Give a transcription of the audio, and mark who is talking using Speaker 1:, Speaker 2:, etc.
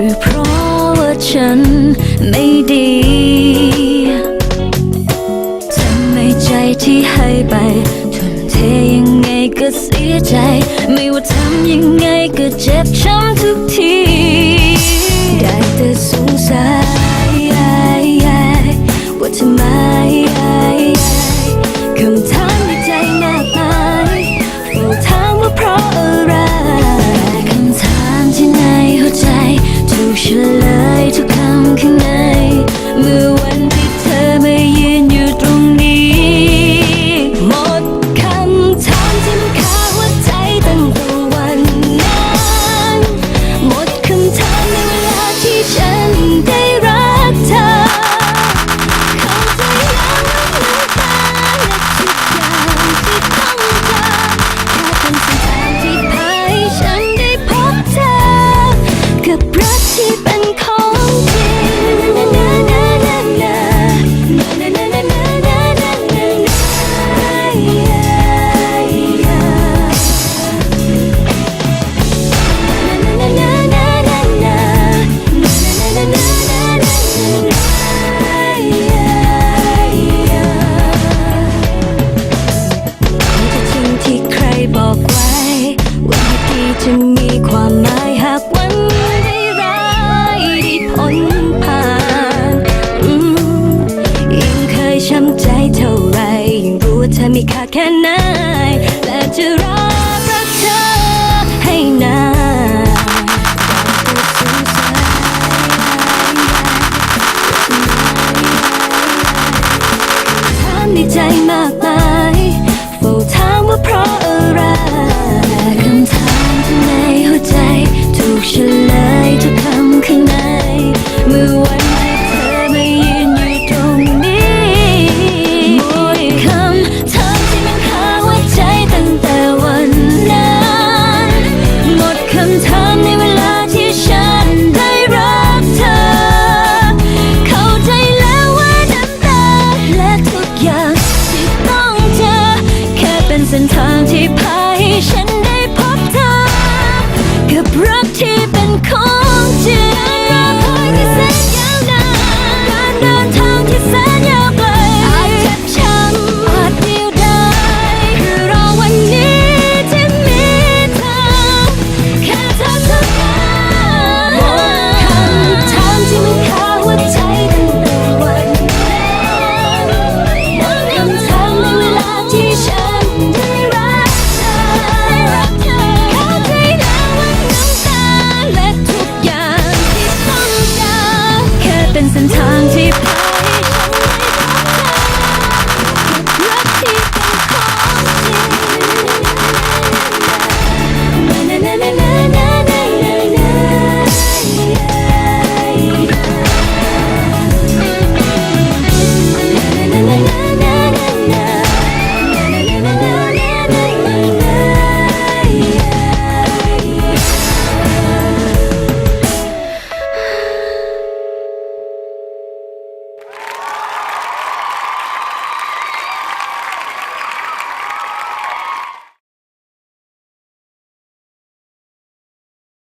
Speaker 1: รือเพราะว่าฉันไม่ดีทำให้ใจที่ให้ไปทุ่มเทยังไงก็เสียใจ ไม่ว่าทำยังไงก็เจ็บช้ำ ธอมีค่าแค่ไหนและจะรักรักเธอให้นานถ้ามีใจมา ที่พาให้ฉันได้พบเธอ กับรักที่เป็นของจริง